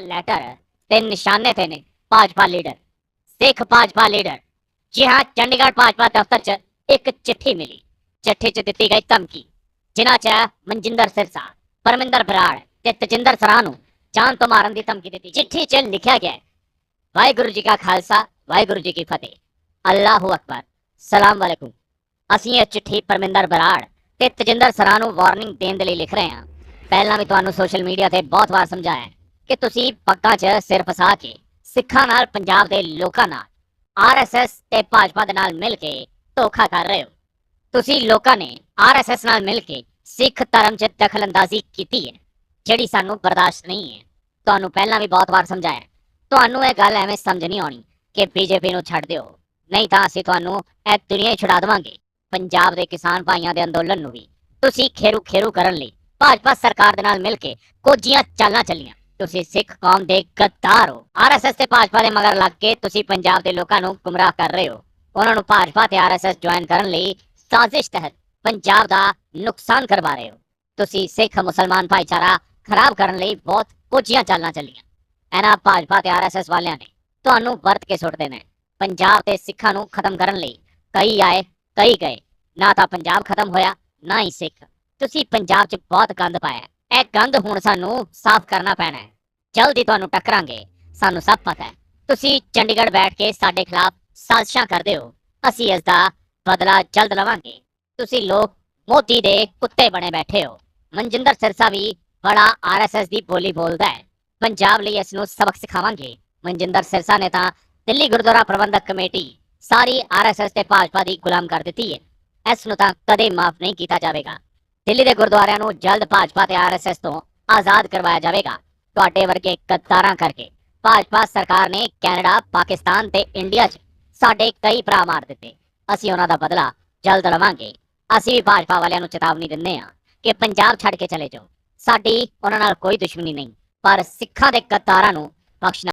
Letter ਤੇ ਨਿਸ਼ਾਨੇ ਤੇ ਨੇ ਭਾਜਪਾ ਲੀਡਰ ਸਿੱਖ ਭਾਜਪਾ ਲੀਡਰ ਜੀ ਹਾਂ ਚੰਡੀਗੜ੍ਹ ਭਾਜਪਾ ਦਫ਼ਤਰ 'ਚ ਇੱਕ ਚਿੱਠੀ ਮਿਲੀ। ਚਿੱਠੀ 'ਚ ਦਿੱਤੀ ਗਈ ਧਮਕੀ, ਜਿਨ੍ਹਾਂ 'ਚ ਮਨਜਿੰਦਰ ਸਿਰਸਾ, ਪਰਮਿੰਦਰ ਬਰਾੜ ਤੇ ਤਜਿੰਦਰ ਸਰਾਹ ਨੂੰ ਜਾਨ ਤੋਂ ਮਾਰਨ ਦੀ ਧਮਕੀ ਦਿੱਤੀ ਚਿੱਠੀ 'ਚ ਲਿਖਿਆ ਗਿਆ ਵਾਹਿਗੁਰੂ ਜੀ ਕਾ ਖਾਲਸਾ, ਵਾਹਿਗੁਰੂ ਜੀ ਕੀ ਫਤਿਹ। ਅੱਲਾਹੂ ਅਕਬਰ, ਸਲਾਮ ਵਾਲੇਕੁਮ ਅਸੀਂ ਇਹ ਚਿੱਠੀ ਪਰਮਿੰਦਰ ਬਰਾੜ ਤੇ ਤਜਿੰਦਰ ਸਰਾਹ ਨੂੰ ਵਾਰਨਿੰਗ ਦੇਣ ਦੇ ਲਈ ਲਿਖ ਰਹੇ ਹਾਂ। ਪਹਿਲਾਂ ਵੀ ਤੁਹਾਨੂੰ ਸੋਸ਼ਲ ਮੀਡੀਆ ਤੇ ਬਹੁਤ ਵਾਰ ਸਮਝਾਇਆ ਕਿ ਤੁਸੀਂ ਪੱਗਾਂ 'ਚ ਸਿਰ ਫਸਾ ਕੇ ਸਿੱਖਾਂ ਨਾਲ ਪੰਜਾਬ ਦੇ ਲੋਕਾਂ ਨਾਲ ਆਰਐਸਐਸ ਤੇ ਭਾਜਪਾ ਦੇ ਨਾਲ ਮਿਲ ਕੇ ਧੋਖਾ ਕਰ ਰਹੇ ਹੋ। ਤੁਸੀਂ ਲੋਕਾਂ ਨੇ ਆਰਐਸਐਸ ਨਾਲ ਮਿਲ ਕੇ ਸਿੱਖ ਧਰਮ 'ਚ ਦਖਲਅੰਦਾਜ਼ੀ ਕੀਤੀ ਹੈ, ਜਿਹੜੀ ਸਾਨੂੰ ਬਰਦਾਸ਼ਤ ਨਹੀਂ ਹੈ। ਤੁਹਾਨੂੰ ਪਹਿਲਾਂ ਵੀ ਬਹੁਤ ਵਾਰ ਸਮਝਾਇਆ ਤੁਹਾਨੂੰ ਇਹ ਗੱਲ ਐਵੇਂ ਸਮਝ ਨਹੀਂ ਆਉਣੀ ਕਿ ਬੀਜੇਪੀ ਨੂੰ ਛੱਡ ਦਿਓ। ਨਹੀਂ ਤਾਂ ਅਸੀਂ ਤੁਹਾਨੂੰ ਇਹ ਦੁਨੀਆ ਹੀ ਛੁਡਾ ਦੇਵਾਂਗੇ। ਪੰਜਾਬ ਦੇ ਕਿਸਾਨ ਭਾਈਆਂ ਦੇ ਅੰਦੋਲਨ ਨੂੰ ਵੀ ਤੁਸੀਂ ਖੇਰੂ ਖੇਰੂ ਕਰਨ ਲਈ ਭਾਜਪਾ ਸਰਕਾਰ ਦੇ ਨਾਲ ਮਿਲ ਕੇ ਕੋਝੀਆਂ ਚਾਲਾਂ ਚੱਲੀਆਂ। ਤੁਸੀਂ ਸਿੱਖ ਕੌਮ ਦੇ ਗੱਦਾਰ ਹੋ। ਆਰਐਸਐਸ ਤੇ ਭਾਜਪਾ ਦੇ ਮਗਰ ਲੱਗ ਕੇ ਤੁਸੀਂ ਪੰਜਾਬ ਦੇ ਲੋਕਾਂ ਨੂੰ ਗੁੰਮਰਾਹ ਕਰ ਰਹੇ ਹੋ। ਉਹਨਾਂ ਨੂੰ ਭਾਜਪਾ ਤੇ ਆਰਐਸਐਸ ਜੁਆਇਨ ਕਰਨ ਲਈ ਸਾਜ਼ਿਸ਼ ਤਹਿਤ ਪੰਜਾਬ ਦਾ ਨੁਕਸਾਨ ਕਰਵਾ ਰਹੇ ਹੋ। ਤੁਸੀਂ ਸਿੱਖ ਮੁਸਲਮਾਨ ਭਾਈਚਾਰਾ ਖਰਾਬ ਕਰਨ ਲਈ ਬਹੁਤ ਕੋਝੀਆਂ ਚਾਲਾਂ ਚੱਲੀਆਂ। ਇਹਨਾਂ ਭਾਜਪਾ ਤੇ ਆਰਐਸਐਸ ਵਾਲਿਆਂ ਨੇ ਤੁਹਾਨੂੰ ਵਰਤ ਕੇ ਸੁੱਟਦੇ ਨੇ। ਪੰਜਾਬ ਦੇ ਸਿੱਖਾਂ ਨੂੰ ਖਤਮ ਕਰਨ ਲਈ ਕਈ ਆਏ, ਕਈ ਗਏ। ਨਾ ਤਾਂ ਪੰਜਾਬ ਖਤਮ ਹੋਇਆ, ਨਾ ਹੀ ਸਿੱਖ। ਤੁਸੀਂ ਪੰਜਾਬ 'ਚ ਬਹੁਤ ਗੰਦ ਪਾਇਆ। ਇਹ ਗੰਦ ਹੁਣ ਸਾਨੂੰ ਸਾਫ਼ ਕਰਨਾ ਪੈਣਾ ਹੈ। ਜਲਦੀ ਤੁਹਾਨੂੰ ਟੱਕਰਾਂਗੇ। ਸਾਨੂੰ ਸਭ ਪਤਾ ਹੈ। ਤੁਸੀਂ ਚੰਡੀਗੜ੍ਹ ਬੈਠ ਕੇ ਸਾਡੇ ਖਿਲਾਫ ਸਾਜ਼ਿਸ਼ਾਂ ਕਰਦੇ ਹੋ। ਅਸੀਂ ਇਸ ਦਾ ਬਦਲਾ ਜਲਦ ਲਵਾਂਗੇ। ਤੁਸੀਂ ਲੋਕ ਮੋਦੀ ਦੇ ਕੁੱਤੇ ਬਣੇ ਬੈਠੇ ਹੋ। ਮਨਜਿੰਦਰ ਸਿਰਸਾ ਵੀ ਬੜਾ ਆਰਐਸਐਸ ਦੀ ਬੋਲੀ ਬੋਲਦਾ ਹੈ। ਪੰਜਾਬ ਲਈ ਇਸ ਨੂੰ ਸਬਕ ਸਿਖਾਵਾਂਗੇ। ਮਨਜਿੰਦਰ ਸਿਰਸਾ ਨੇ ਤਾਂ ਦਿੱਲੀ ਗੁਰਦੁਆਰਾ ਪ੍ਰਬੰਧਕ ਕਮੇਟੀ ਸਾਰੀ ਆਰਐਸਐਸ ਤੇ ਭਾਜਪਾ ਦੀ ਗੁਲਾਮ ਕਰ ਦਿੱਤੀ ਹੈ। ਇਸ ਨੂੰ ਤਾਂ ਕਦੇ ਮਾਫ ਨਹੀਂ ਕੀਤਾ ਜਾਵੇਗਾ। ਦਿੱਲੀ ਦੇ ਗੁਰਦੁਆਰਿਆਂ ਨੂੰ ਜਲਦ ਭਾਜਪਾ ਤੇ ਆਰਐਸਐਸ ਤੋਂ ਆਜ਼ਾਦ ਕਰਵਾਇਆ ਜਾਵੇਗਾ। ਤੁਹਾਡੇ ਵਰਗੇ ਗੱਦਾਰਾਂ ਕਰਕੇ ਭਾਜਪਾ ਸਰਕਾਰ ਨੇ ਕੈਨੇਡਾ, ਪਾਕਿਸਤਾਨ ਤੇ ਇੰਡੀਆ 'ਚ ਸਾਡੇ ਕਈ ਭਰਾ ਮਾਰ ਦਿੱਤੇ। ਅਸੀਂ ਉਹਨਾਂ ਦਾ ਬਦਲਾ ਜਲਦ ਲਵਾਂਗੇ। ਅਸੀਂ ਵੀ ਭਾਜਪਾ ਵਾਲਿਆਂ ਨੂੰ ਚੇਤਾਵਨੀ ਦਿੰਦੇ ਹਾਂ ਕਿ ਪੰਜਾਬ ਛੱਡ ਕੇ ਚਲੇ ਜਾਓ। ਸਾਡੀ ਉਹਨਾਂ ਨਾਲ ਕੋਈ ਦੁਸ਼ਮਣੀ ਨਹੀਂ, ਪਰ ਸਿੱਖਾਂ ਦੇ ਕਤਾਰਾਂ ਨੂੰ ਬਖਸ਼ਣਾ